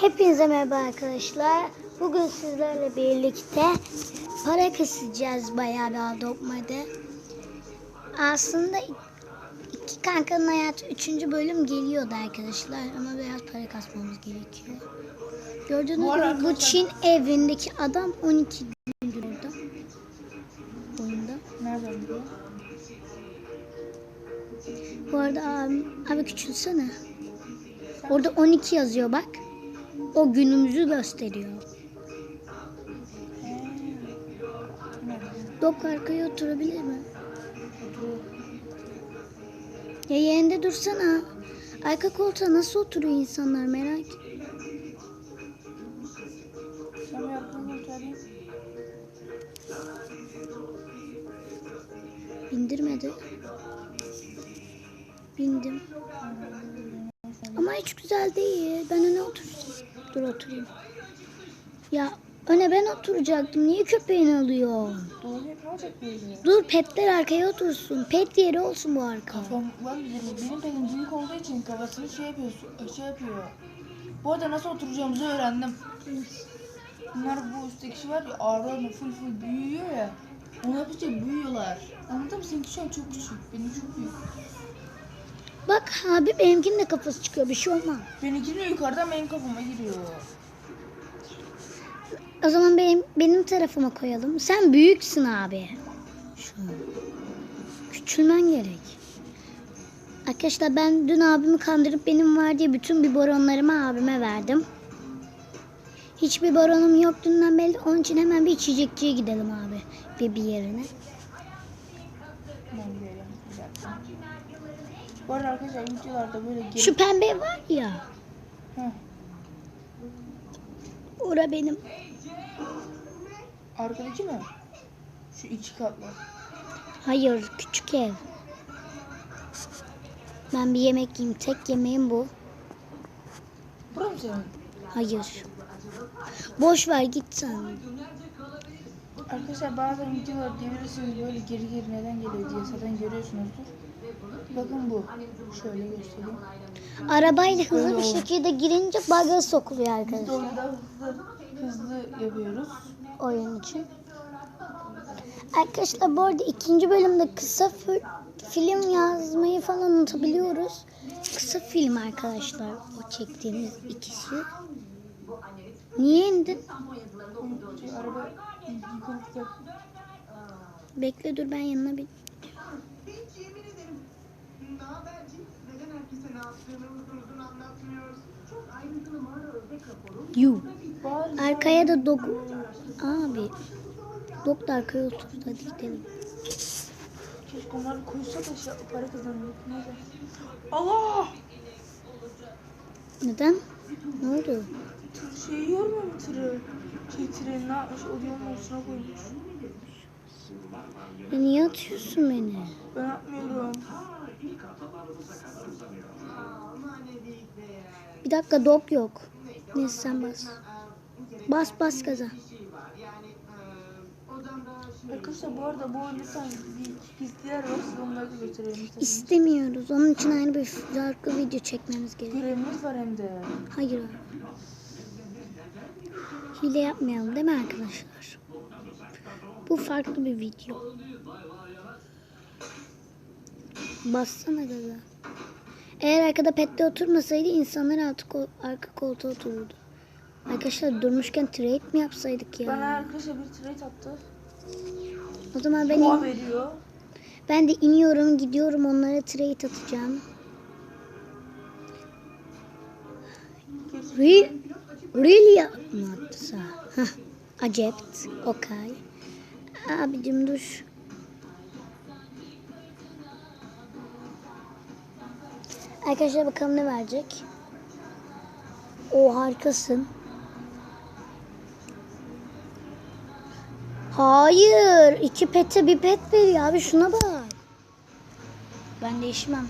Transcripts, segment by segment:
Hepinize merhaba arkadaşlar. Bugün sizlerle birlikte para kasacağız bayağı bir aldokmada. Aslında iki kankanın hayatı üçüncü bölüm geliyordu arkadaşlar ama biraz para kasmamız gerekiyor. Gördüğünüz gibi bu Çin evindeki adam 12 gündür orada. Oyunda. Nereden biliyor? Bu arada abi, abi küçülsene. Orada 12 yazıyor bak. O günümüzü gösteriyor. Dok arkaya oturabilir mi? Ya yerinde dursana. Arka koltuğa nasıl oturuyor insanlar merak. Bindirmedi. Bindim. Ama hiç güzel değil. Ben öne oturacağım. Dur oturayım. Ya öne ben oturacaktım. Niye köpeğin alıyor? Dur petler arkaya otursun. Pet yeri olsun bu arka. Kafam var benim, benim pedim büyük olduğu için kafasını şey yapıyor, şey yapıyor. Bu arada nasıl oturacağımızı öğrendim. Bunlar bu üstteki kişi var ya ağırlarına full full büyüyor ya. Onlar yapınca büyüyorlar. Anladın mı? Seninki şu an çok küçük. Benim çok büyük. Bak abi benimkinin de kafası çıkıyor. Bir şey olmaz. Benimki de yukarıdan benim kafama giriyor. O zaman benim benim tarafıma koyalım. Sen büyüksün abi. Şu. Küçülmen gerek. Arkadaşlar ben dün abimi kandırıp benim var diye bütün biberonlarımı abime verdim. Hiçbir baronum yok dünden belli. Onun için hemen bir içecekçiye gidelim abi. Bir, bir yerine. Ben bir. Bu arada arkadaşlar videolarda böyle geri... Şu pembe var ya. Heh, Ora benim. arkadaki mi? Şu iki katlı. Hayır küçük ev. Ben bir yemek yiyeyim. Tek yemeğim bu. Burası mı senin? Hayır. Boş ver git sen. Arkadaşlar bazen videolar devirirsiniz böyle geri geri neden geliyor diye zaten görüyorsunuzdur. Bakın bu. Şöyle göstereyim. Arabayla hızlı bir şekilde girince bug'a sokuluyor Biz de arkadaşlar orada hızlı, hızlı yapıyoruz. oyun için. Arkadaşlar bu arada ikinci bölümde kısa fi- film yazmayı falan unutabiliyoruz. Kısa film arkadaşlar o çektiğimiz ikisi. Niye indin? Şey, araba Bekle dur ben yanına bir... Bari Arkaya da dog... Abi. Dog da arkaya oturdu hadi gidelim. keşke onları koysa da şey, para. Neyse. Allah! Neden? Ne oldu? Tır şeyi yormuyor mu tırı? Şey treni ne yapmış? O yolun ortasına koymuş. Ya niye atıyorsun beni? Ben atmıyorum. Bir dakika dog yok. Neyse sen bas. Bas bas gaza. Arkadaşlar bu arada bu oyunda sen var. Size onları da. İstemiyoruz. Onun için ayrı bir farklı video çekmemiz gerekiyor. Görevimiz var hem de. Hayır. Hile yapmayalım değil mi arkadaşlar? Bu farklı bir video. Bassana gaza. Eğer arkada pette oturmasaydı insanlar altı kol- arka koltuğa otururdu. Arkadaşlar durmuşken trade mi yapsaydık Bana ya? arkadaşlar bir trade attı. O zaman ben, Boğa in- veriyor. ben de iniyorum gidiyorum onlara trade atacağım. Real, real yapmadısa. Hah. Acept. Okay. Abicim dur. Arkadaşlar bakalım ne verecek. O harikasın. Hayır. iki pete bir pet veriyor abi şuna bak. Ben değişmem.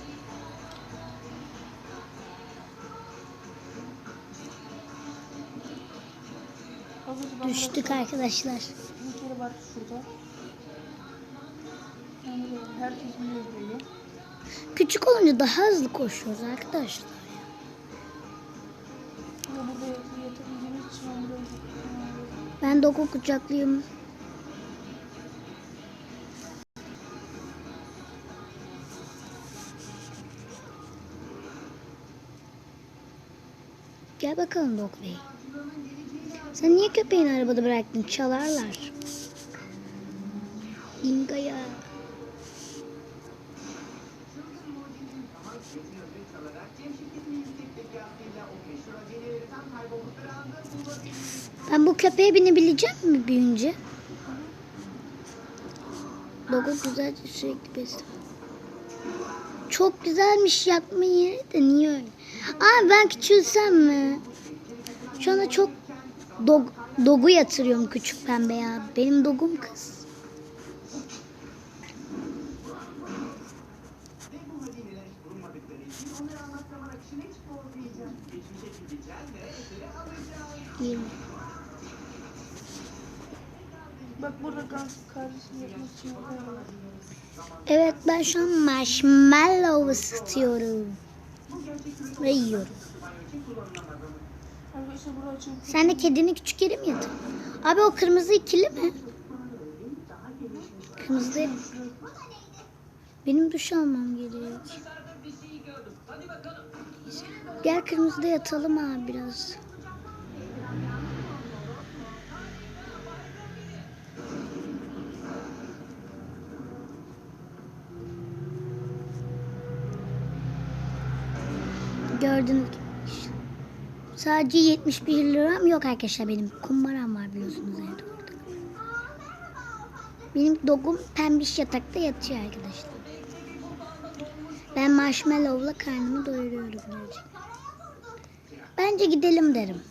Düştük arkadaşlar. Bir kere var şurada. Herkes böyle. Küçük olunca daha hızlı koşuyoruz arkadaşlar. Ben doku kucaklayayım. Gel bakalım Dog Bey. Sen niye köpeğini arabada bıraktın? Çalarlar. Köpeğe binebileceğim mi büyüyünce? Logo güzel sürekli besle. Çok güzelmiş yapma yeri de niye öyle? Aa ben küçülsem mi? Şu anda çok dog, dogu yatırıyorum küçük pembe ya. Benim dogum kız. Ve bu hazineler hiç bulunmadıkları için onları anlatmanın akışını hiç bozmayacağım. Geçmişe gideceğiz ve eseri alacağız. 20. Bak burada kan kardeşim yapmak için yapıyorlar. Evet ben şu an marshmallow ısıtıyorum. Ve yiyorum. Sen de kedini küçük yere mi yatırdın? Abi o kırmızı ikili mi? Kırmızı. Benim duş almam gerek. Gel kırmızıda yatalım abi biraz. Gördünüz gibi. Sadece 71 liram yok arkadaşlar benim. Kumbaram var biliyorsunuz evde orada. Benim dogum pembiş yatakta yatıyor arkadaşlar. Ben marshmallow'la karnımı doyuruyorum birazcık. Bence gidelim derim.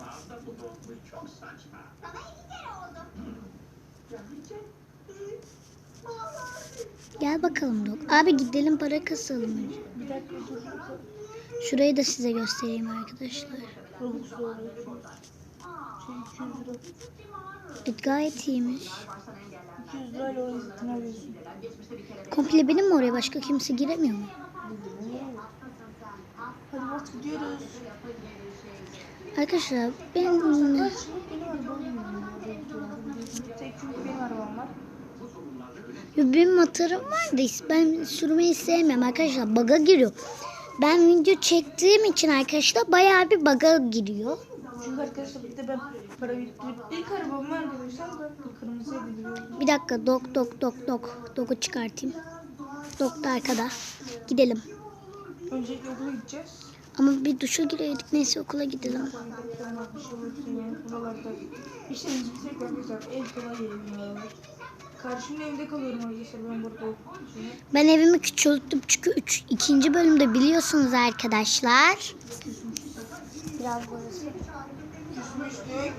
Gel bakalım dog. Abi gidelim para kasalım. Bir dakika. Şurayı da size göstereyim arkadaşlar. Robux doğru. Şey 200 lira. E, gayet iyiymiş. 200 lirayla orayı satın alıyorsun. Komple benim mi oraya başka kimse giremiyor mu? Arkadaşlar ben benim motorum var da ben sürmeyi sevmiyorum arkadaşlar. Baga giriyor. Ben video çektiğim için arkadaşlar bayağı bir baga giriyor. Çünkü arkadaşlar bir de ben para biriktirip ilk arabamı arkadaşlar da kırmızıydı biliyorum. Bir dakika dok dok dok dok. Doku çıkartayım. Dok da arkada. Gidelim. Öncelikle okula gideceğiz. Ama bir duşa gireydik. Neyse okula gidelim. İşlerimiz bitirip arkadaşlar ev kolay yerim ya. Karşımın evinde kalıyorum arkadaşlar ben burada. Ben evimi küçülttüm çünkü üç, ikinci bölümde biliyorsunuz arkadaşlar. Biraz burası. Küsmüştük.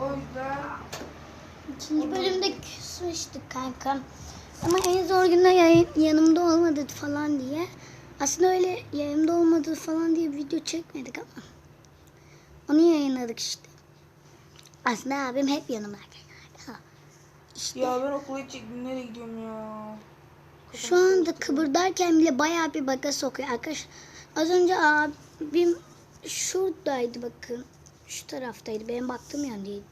O yüzden İkinci bölümde küsmüştük kanka. Ama en zor günde yayın, yanımda olmadı falan diye. Aslında öyle yanımda olmadı falan diye video çekmedik ama. Onu yayınladık işte. Aslında abim hep yanımdaydı. İşte ya ben okula gidecektim nereye gidiyorum ya. şu anda kıpırdarken bile bayağı bir baga sokuyor. Arkadaş az önce abim şuradaydı bakın. Şu taraftaydı. Benim baktığım yöndeydi.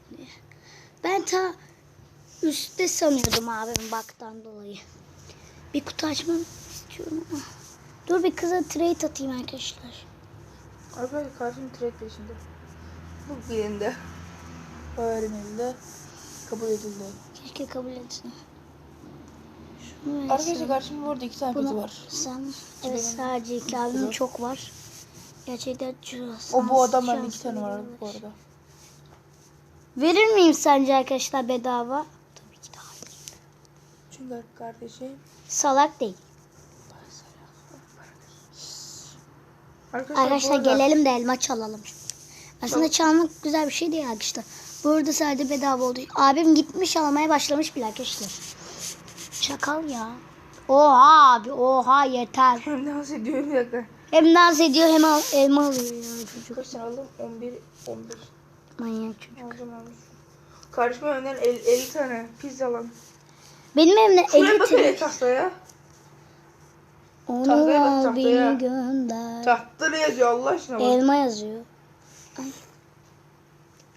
Ben ta üstte sanıyordum abim baktan dolayı. Bir kutu açmam istiyorum ama. Dur bir kıza trade atayım arkadaşlar. Arkadaşlar karşım trade peşinde. Bu birinde. Öğrenildi. Kabul edildi. Keşke kabul etsin. Arkadaşlar karşımda bu arada iki tane Bunu var. sen. Evet sadece iki abimin çok var. Gerçekten çok O bu adam bende iki tane var bu arada. Verir miyim sence arkadaşlar bedava? Tabii ki de hayır. Çünkü kardeşim. Salak değil. Arkadaşlar, Arkadaşlar arada- gelelim de elma çalalım. Aslında çalmak güzel bir şey değil arkadaşlar. Burada sadece bedava oldu. Abim gitmiş almaya başlamış bile arkadaşlar. Çakal ya. Oha abi oha yeter. Hem dans ediyor bir dakika. Hem dans ediyor hem al, elma alıyor ya çocuk. Kaç aldım? 11, 11. Manyak çocuk. Aldım almış. Karşıma önden 50, 50 tane pizza alalım. Benim evimde Şuraya 50 bak hele tahtaya. Onu Tahtaya bak, tahtaya. beni gönder. Tahtada yazıyor Allah aşkına bak. Elma yazıyor. Ay.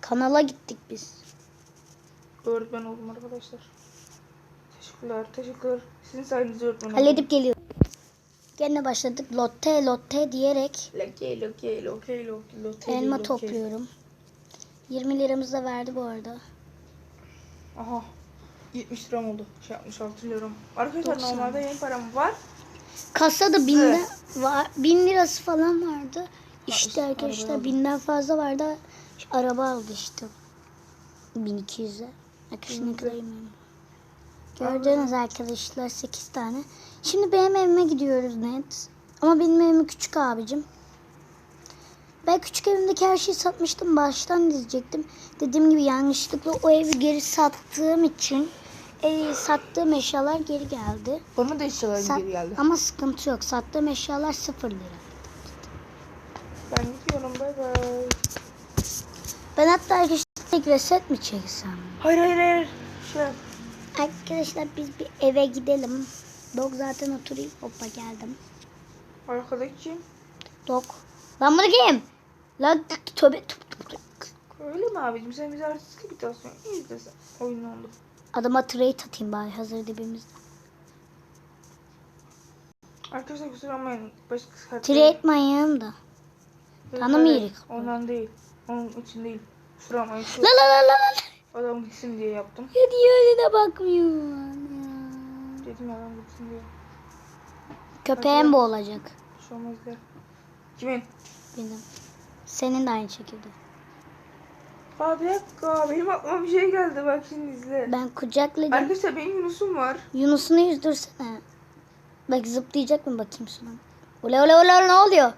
Kanala gittik biz. Öğretmen oldum arkadaşlar. Teşekkürler, teşekkür. Sizin sayenizde öğretmen oldum. Halledip geliyor. Gene başladık. Lotte lotte diyerek lokey, lokey, lokey, lokey. elma lokey. topluyorum. 20 liramızı da verdi bu arada. Aha. 70 liram oldu. Şey 66 liram. Arkadaşlar 90. normalde yeni param var. Kasada binde var, bin lirası falan vardı. İşte arkadaşlar binden fazla vardı. Araba aldı işte. 1200'e. Arkadaşlar ne kadar. Gördüğünüz arkadaşlar 8 tane. Şimdi benim evime gidiyoruz net. Ama benim evim küçük abicim. Ben küçük evimdeki her şeyi satmıştım. Baştan dizecektim. Dediğim gibi yanlışlıkla o evi geri sattığım için evi sattığım eşyalar geri geldi. Bana da eşyalarım Sat- geri geldi. Ama sıkıntı yok. Sattığım eşyalar 0 lira. Ben gidiyorum bay bay. Ben hatta arkadaşlar reset mi çeksem? Hayır hayır hayır. Yap. Arkadaşlar biz bir eve gidelim. Dog zaten oturayım. Hoppa geldim. Arkadaki kim? Dog. Lan bunu kim? Lan tövbe. Öyle mi abicim? Sen bize artistik imitasyon izlesen. Oyun oldu. Adama trade atayım bari hazır dibimizde. Arkadaşlar kusura bakmayın. Başka Trade manyağım da. tanımıyoruz. Ondan değil. Onun için değil. Şuram ayısı. La la la la la. Adam gitsin diye yaptım. Ya niye öyle de bakmıyor? Dedim adam gitsin diye. Köpeğim bu olacak. Bir şey olmaz diye. Kimin? Benim. Senin de aynı şekilde. Aa bir dakika. Benim aklıma bir şey geldi. Bak şimdi izle. Ben kucakladım. Arkadaşlar benim Yunus'um var. Yunus'unu yüzdürsene. Bak zıplayacak mı bakayım şuna. Ula ula ula ne oluyor?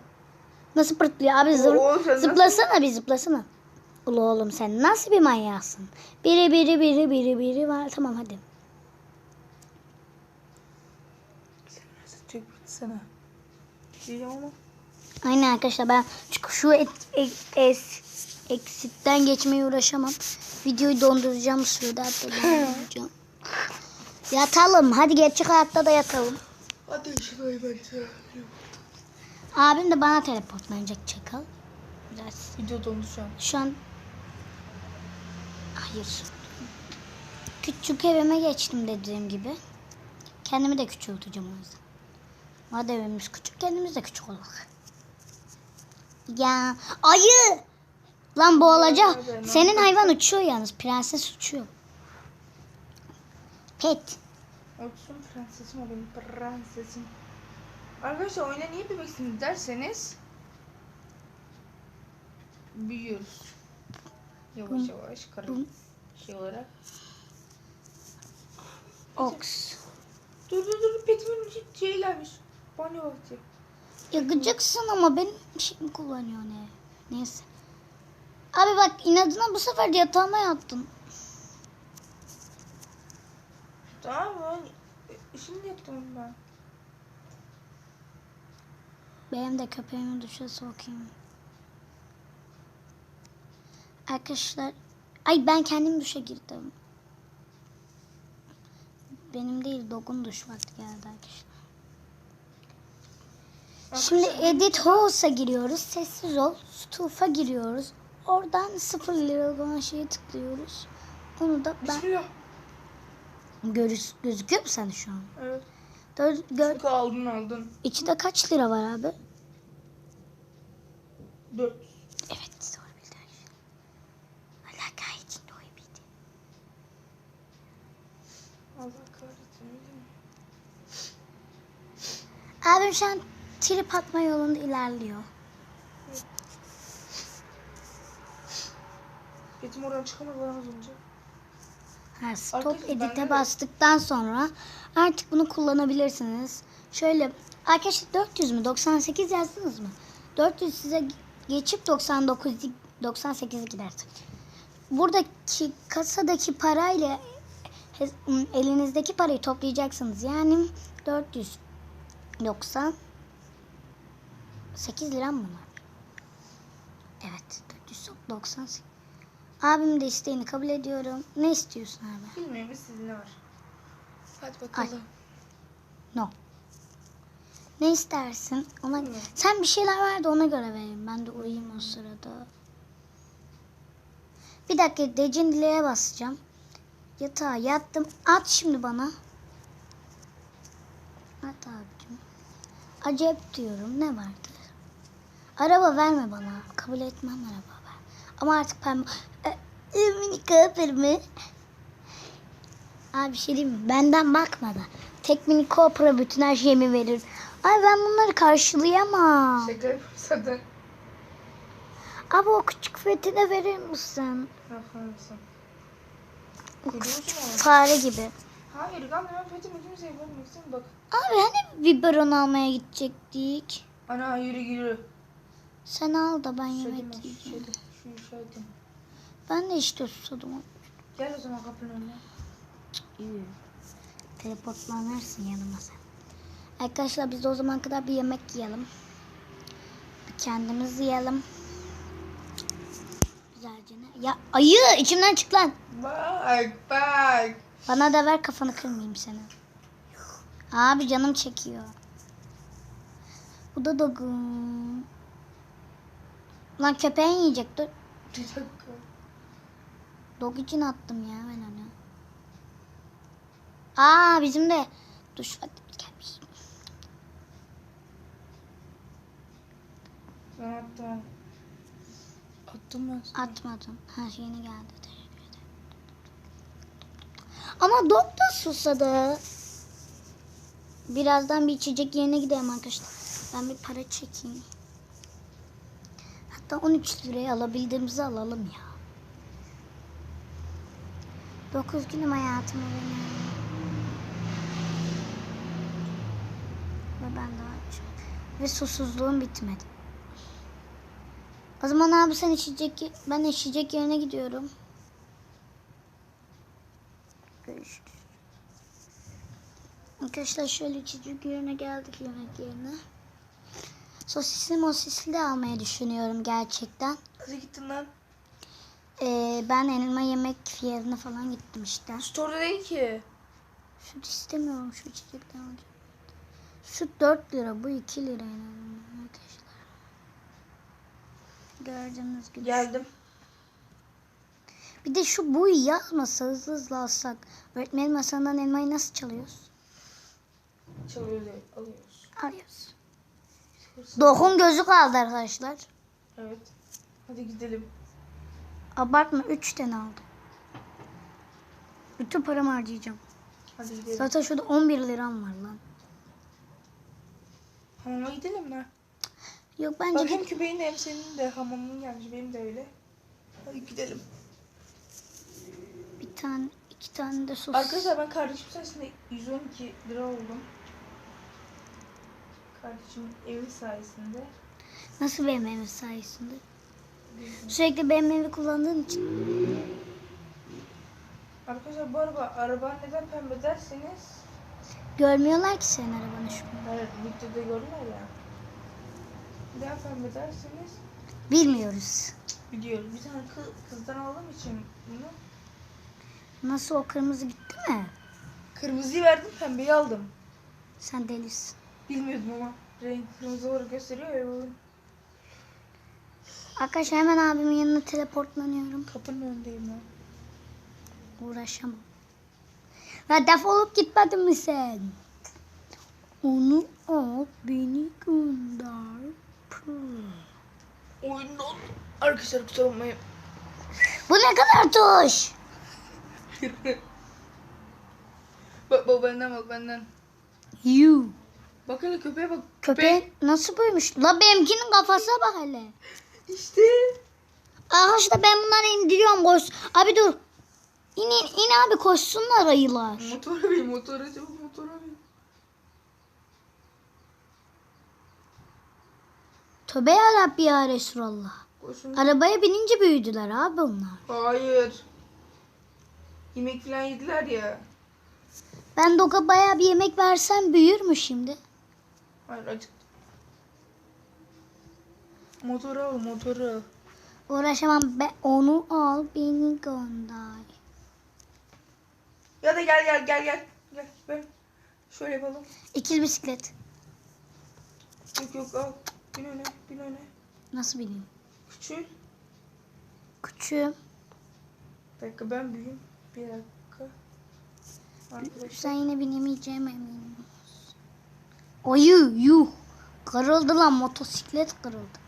Nasıl pırtlıyor abi zır, Oo, sen nasıl- zıplasana bir zıplasana. Ula oğlum sen nasıl bir manyaksın? Biri biri biri biri biri var tamam hadi. Sen nasıl ama. Aynen arkadaşlar ben şu et, et, es- eksitten geçmeye uğraşamam. Videoyu donduracağım sürede hatta donduracağım. yatalım hadi gerçek hayatta da yatalım. Hadi şurayı ben Abim de bana teleportlanacak çakal. Biraz. Video dondu şu an. Şu an hayır. Küçük evime geçtim dediğim gibi. Kendimi de küçülteceğim o yüzden. Madem evimiz küçük kendimiz de küçük olalım. Ya ayı! Lan. Ya, ben Senin hayvan uçuyor yalnız. Prenses uçuyor. Pet. Olsun prensesim o benim prensesim. Arkadaşlar oyuna niye bebeksiniz derseniz büyüyoruz. Yavaş yavaş karı bum. şey olarak. Ox. Dur dur dur petimin şey gelmiş. Banyo vakti. Ya gıcıksın ama benim şeyimi kullanıyor ne? Neyse. Abi bak inadına bu sefer de yatağıma yattın. Tamam Şimdi yattım ben. Benim de köpeğimi duşa sokayım. Arkadaşlar. Ay ben kendim duşa girdim. Benim değil Dog'un duş vakti geldi arkadaşlar. Şimdi Edit House'a giriyoruz. Sessiz ol. Stufa giriyoruz. Oradan 0 liralık olan şeye tıklıyoruz. Onu da ben Bismillah. görüş, gözüküyor mu sen şu an? Evet. Gör, Sıkı aldın aldın. içinde kaç lira var abi? Dört. Evet doğru bildin. Allah kahretsin doğru bildin. Allah kahretsin. Abim şu an trip atma yolunda ilerliyor. Petim oradan çıkamadı az önce. Ha, stop Arkadaşlar, edit'e de- bastıktan sonra artık bunu kullanabilirsiniz. Şöyle arkadaşlar 400 mü 98 yazdınız mı? 400 size geçip 99 98'e gider. Buradaki kasadaki parayla elinizdeki parayı toplayacaksınız. Yani 498 lira mı var? Evet 498. Abim de isteğini kabul ediyorum. Ne istiyorsun abi? Bilmiyorum sizin var. Hadi bakalım. No. Ne istersin? Ona Bilmiyorum. sen bir şeyler ver de ona göre vereyim. Ben de uyuyayım o sırada. Bir dakika decin dileğe basacağım. Yatağa yattım. At şimdi bana. At abicim. Acep diyorum. Ne vardı? Araba verme bana. Kabul etmem araba ver. Ama artık pembe... E, e, mini Cooper mı? Abi bir şey diyeyim mi? Benden bakmadan. Tek mini Cooper'a bütün her şeyimi verir. Ay ben bunları karşılayamam. Şaka yapıyorsun. Abi o küçük fetine verir misin? Yaparsın. O küçük fare gibi. Hayır lan ben Fethi bütün şey vermek Bak. Abi hani biberon almaya gidecektik? Ana yürü yürü. Sen al da ben yemek mi? yiyeceğim. Şöyle. Şu. Ben de işte susadım. Gel o zaman kapının önüne. İyi. Teleportlanırsın yanıma sen. Arkadaşlar biz de o zaman kadar bir yemek yiyelim. Bir kendimiz yiyelim. Güzelce ne? Ya ayı içimden çık lan. Bak bak. Bana da ver kafanı kırmayayım seni. Abi canım çekiyor. Bu da dogun. Lan köpeğin yiyecek dur. Bir dakika. Dog için attım ya ben onu. Aa bizim de duş vaktimiz gelmiş. Ben attım. Attım ben. sana. Atmadım. Her şeyine geldi. Teşekkür ederim. Ama da susadı. Birazdan bir içecek yerine gidelim arkadaşlar. Ben bir para çekeyim. Hatta 13 liraya alabildiğimizi alalım ya. 9 günüm hayatımı benim. Ben daha açım. Ve susuzluğum bitmedi. O zaman abi sen içecek, ben içecek yerine gidiyorum. Görüşürüz. Arkadaşlar şöyle içecek yerine geldik yemek yerine. Sosisli mosisli de almayı düşünüyorum gerçekten. Hadi gittin lan. Ee, ben elma yemek yerine falan gittim işte. Store'da değil ki. Süt istemiyorum şu içecekten alacağım. Süt 4 lira bu 2 lira arkadaşlar. Gördüğünüz gibi. Geldim. Bir de şu buyu yazmasa hızlı hızlı alsak. Öğretmenin masandan elmayı nasıl çalıyoruz? Çalıyoruz alıyoruz. Alıyoruz. Dokun gözü kaldı arkadaşlar. Evet. Hadi gidelim. Abartma 3 tane aldım. Bütün paramı harcayacağım. Hadi gidelim. Zaten şurada 11 liram var lan. Hamama gidelim mi? Yok bence Bak hem köpeğin de hem senin de hamamın gelmiş. Benim de öyle. Hadi gidelim. bir tane iki tane de sos. Arkadaşlar ben kardeşim sayesinde 112 lira oldum. Kardeşimin evi sayesinde. Nasıl BMW sayesinde? Sürekli BMW kullandığın için. Arkadaşlar bu araba, araba neden pembe derseniz Görmüyorlar ki senin arabanı şu an. Evet videoda görürler ya. Neden pembe derseniz Bilmiyoruz. biliyoruz. Bir tane kız, kızdan aldığım için bunu. Nasıl o kırmızı gitti mi? Kırmızıyı verdim pembeyi aldım. Sen delisin. Bilmiyordum ama renk kırmızı olarak gösteriyor ya. bu Arkadaşlar hemen abimin yanına teleportlanıyorum. Kapının önündeyim ben. Uğraşamam. Ya defolup gitmedin mi sen? Onu al beni gönder. Oyundan. Arkadaşlar kusura bakmayın. Bu ne kadar tuş? bak bak benden bak benden. You. Bak hele köpeğe bak. Köpek nasıl büyümüş? La benimkinin kafasına bak hele. İşte. Arkadaşlar ben bunları indiriyorum koş. Abi dur. İn in, in abi koşsunlar ayılar. Motora bin motora çabuk motora bin. Tövbe yarabbi ya Resulallah. Koşun. Arabaya binince büyüdüler abi onlar. Hayır. Yemek falan yediler ya. Ben Doga bayağı bir yemek versem büyür mü şimdi? Hayır acıktım. Motoru al motoru. Uğraşamam. Be onu al beni gönder. Ya da gel gel gel gel. Gel ben. Şöyle yapalım. İkili bisiklet. Yok yok al. Bin öne bin öne. Nasıl bileyim? Küçül. Küçüğüm. Bir dakika ben büyüğüm. Bir dakika. Arkadaşlar. Sen yine binemeyeceğim eminim. Oyu yuh. Kırıldı lan motosiklet kırıldı.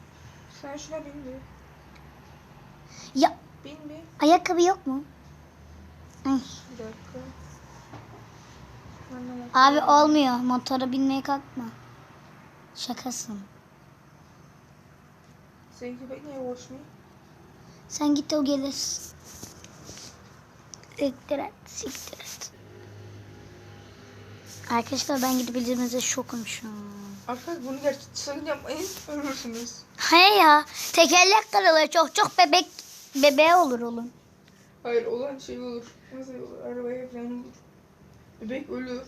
Sen şuna bin bir. Ya Bin bir. ayakkabı yok mu? Ay, Abi olmuyor. Motora binmeye kalkma. Şakasın. Senin köpek niye mu? Sen git o gelir. Siktir et. Siktir et. Arkadaşlar ben gidip bildiğimizde şokum şu an. Arkadaşlar bunu gerçekten sakın yapmayın. Ölürsünüz. Hayır ya. Tekerlek kırılır. Çok çok bebek bebeğe olur oğlum. Hayır olan şey olur. Nasıl olur? Arabaya falan olur. Bebek ölür.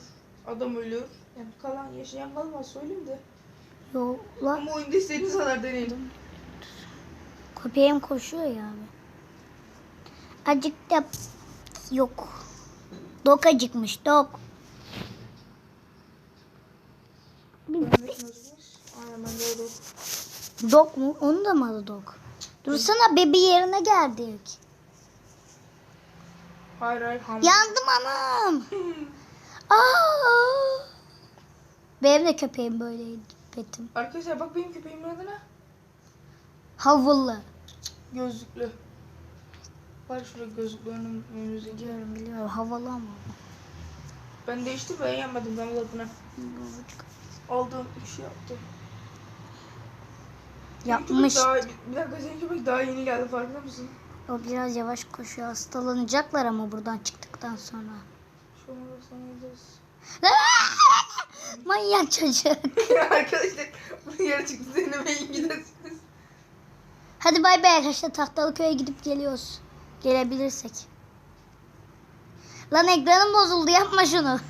Adam ölür. Yani kalan yaşayan kalmaz söyleyeyim de. Yo lan Ama oyunda istediğiniz kadar deneyin. köpeğim koşuyor ya abi. Acık da yok. Dok acıkmış dok. Dok mu? Onu da mı adı dok? Dursana bebi yerine geldik. Hayır hayır. Yandım anam. Aa! Benim de köpeğim böyleydi petim. Arkadaşlar bak benim köpeğimin adı ne? Havullu. Gözlüklü. Var şurada gözlüklü önüm, önümüzdeki. Biliyorum biliyorum havalı ama. Ben değiştim ben yanmadım ben adına. Aldığım işi yaptım. Senin köpek Yapmış. Daha, bir dakika senin köpek daha yeni geldi farkında mısın? O biraz yavaş koşuyor. Hastalanacaklar ama buradan çıktıktan sonra. Manyak çocuk. Arkadaşlar bunu yarı çıktı denemeyin gidersiniz. Hadi bay bay arkadaşlar Tahtalıköy'e gidip geliyoruz. Gelebilirsek. Lan ekranım bozuldu yapma şunu.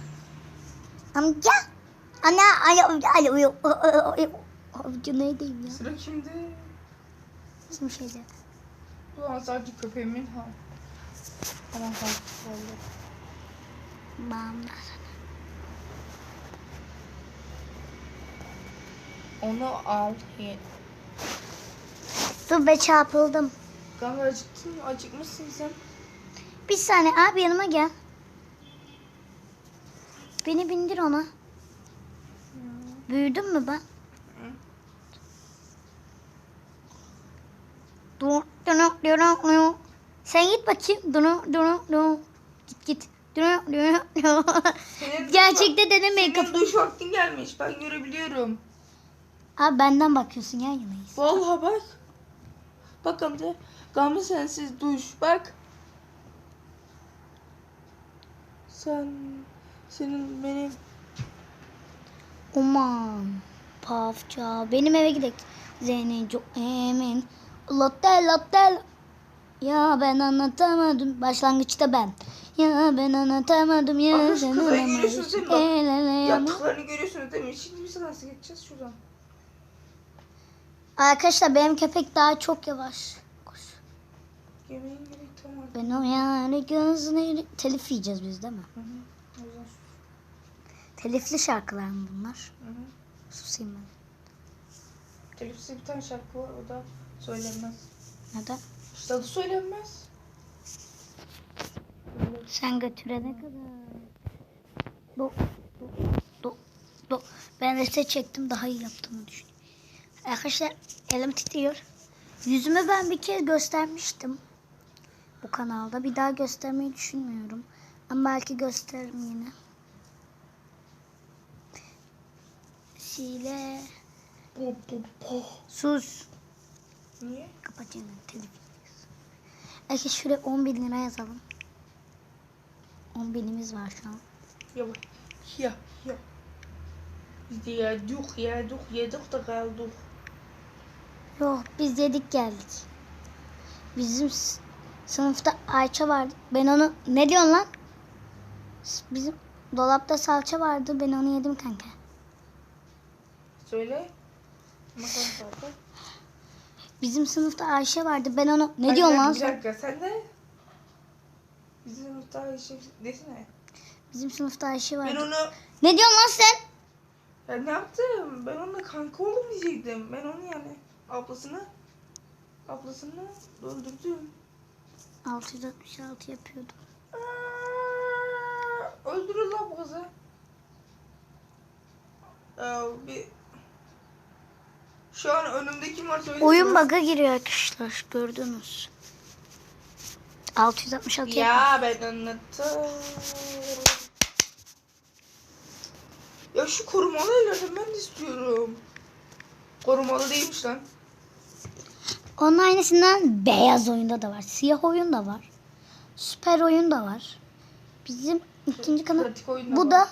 Amca. Ana ay ay ay ay Avcı neydeyim ya? Sıra kimde? Bizim şeyde. Bu an sadece köpeğimin ha. Tamam tamam. Bağımlar. Onu al. Ye. Dur be çarpıldım. Kanka acıktın mı? Acıkmışsın sen. Bir saniye abi yanıma gel. Beni bindir ona. Büyüdüm mü ben? Dur, dur, dur, dur. Sen git bakayım. Dur, dur, dur. Git git. Dur, dur, dur. Senin Gerçekte denemeyin Senin kapı. duş vaktin gelmiş. Ben görebiliyorum. Abi benden bakıyorsun yan yanayız. Vallahi bak. Bak amca. Gamze sensiz duş. Bak. Sen senin benim Aman. Pafça. Benim eve gidelim. Zeynep çok emin. Lotel lotel. Ya ben anlatamadım. Başlangıçta ben. Ya ben anlatamadım ya Arkadaş, sen kızları görüyorsunuz değil mi? Bak, yaptıklarını görüyorsunuz değil mi? Şimdi biz nasıl geçeceğiz şuradan? Arkadaşlar benim köpek daha çok yavaş. Koş. Yemeğin gerek tamam. Ben o yani gözleri... Telif yiyeceğiz biz değil mi? Hı hı. Telifli şarkılar mı bunlar? Hı hı. Susayım ben. Telifsiz bir tane şarkı var o da söylenmez. Neden? İşte adı söylenmez. Sen götürene kadar. Do, do, do, do. Ben reset çektim daha iyi yaptığımı düşünüyorum. Arkadaşlar elim titriyor. Yüzümü ben bir kez göstermiştim. Bu kanalda. Bir daha göstermeyi düşünmüyorum. Ama belki gösteririm yine. Sile. Po po po. Sus. Niye? Kapat çeneni telif yiyeceğiz. Arkadaşlar şuraya 10 bin lira yazalım. 10 binimiz var şu an. Ya bak. Ya ya. Biz de yedik yedik yedik de kaldık. Yok biz yedik geldik. Bizim sınıfta Ayça vardı. Ben onu ne diyorsun lan? Bizim dolapta salça vardı. Ben onu yedim kanka. Söyle. Bakalım. Bizim sınıfta Ayşe vardı. Ben onu ne Ay, diyorsun bir lan dakika, sen? Bir dakika sen de. Bizim sınıfta şey desene. Bizim sınıfta Ayşe Ben vardı. onu Ne diyorsun lan sen? ya ne yaptım? Ben onunla kanka oldum diyecektim. Ben onu yani ablasını ablasını öldürdüm. 666 yapıyordum. Aa, Öldürün lan bu kızı. Ee, bir... Şu an önümde kim var. Oyun bug'a giriyor arkadaşlar. Gördünüz. 666 yap- Ya ben anlattım. Ya şu korumalı ellerden ben de istiyorum. Korumalı değilmiş lan. Onun aynısından beyaz oyunda da var. Siyah oyun da var. Süper oyun da var. Bizim ikinci kanal. Bu var. da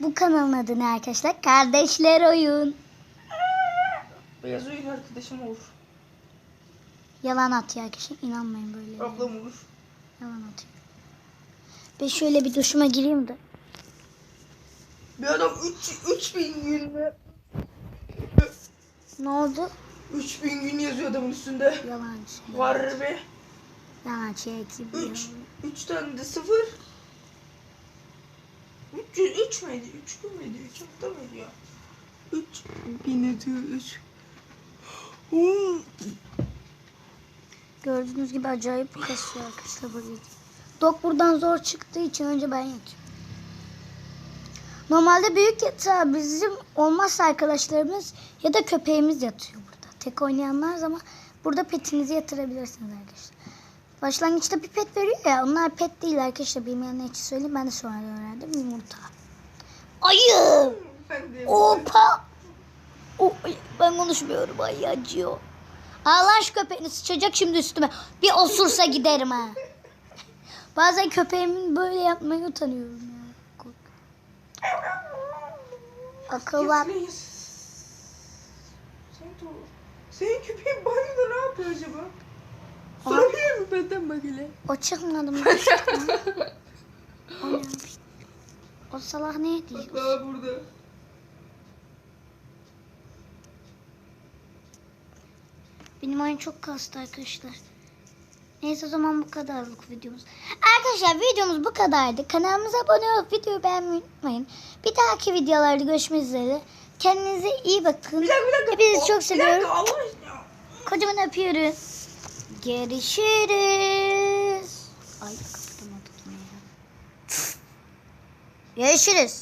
bu kanalın adı ne arkadaşlar? Kardeşler oyun. Beyaz oyun arkadaşım olur. Yalan atıyor arkadaşlar. İnanmayın böyle. Ablam olur. Yalan atıyor. Ben şöyle bir duşuma gireyim de. Bir adam 3 3000 gün mü? Ne oldu? 3000 gün yazıyor adamın üstünde. Yalancı. Var be. Yalancı ekibi. 3 3 tane de 0. 300 3 müydü? 3 gün müydü? 3 hafta mıydı ya? 3 bin ediyor 3. Gördüğünüz gibi acayip kasıyor arkadaşlar video. Dok buradan zor çıktığı için önce ben yatıyorum. Normalde büyük yatağı bizim olmazsa arkadaşlarımız ya da köpeğimiz yatıyor burada. Tek oynayanlar ama burada petinizi yatırabilirsiniz arkadaşlar. Başlangıçta bir pet veriyor ya onlar pet değil arkadaşlar bilmeyenler için söyleyeyim ben de sonra öğrendim yumurta. Ayı! Opa! O, ay, ben konuşmuyorum ay acıyor. Allah şu köpeğini sıçacak şimdi üstüme. Bir osursa giderim ha. Bazen köpeğimin böyle yapmaya utanıyorum ya. Kork- Akıl var. Senin, köpeğin banyoda ne yapıyor acaba? Sorabilir mi benden bak hele? O çıkmadı mı? o, ne? o salak ne diyor? Daha burada. Benim oyun çok kastı arkadaşlar. Neyse o zaman bu kadarlık videomuz. Arkadaşlar videomuz bu kadardı. Kanalımıza abone olup videoyu beğenmeyi unutmayın. Bir dahaki videolarda görüşmek üzere. Kendinize iyi bakın. Bir dakika bir dakika. Hepinizi O- çok seviyorum. Kocaman öpüyoruz. Görüşürüz. Ay kapatamadık yine ya. Görüşürüz.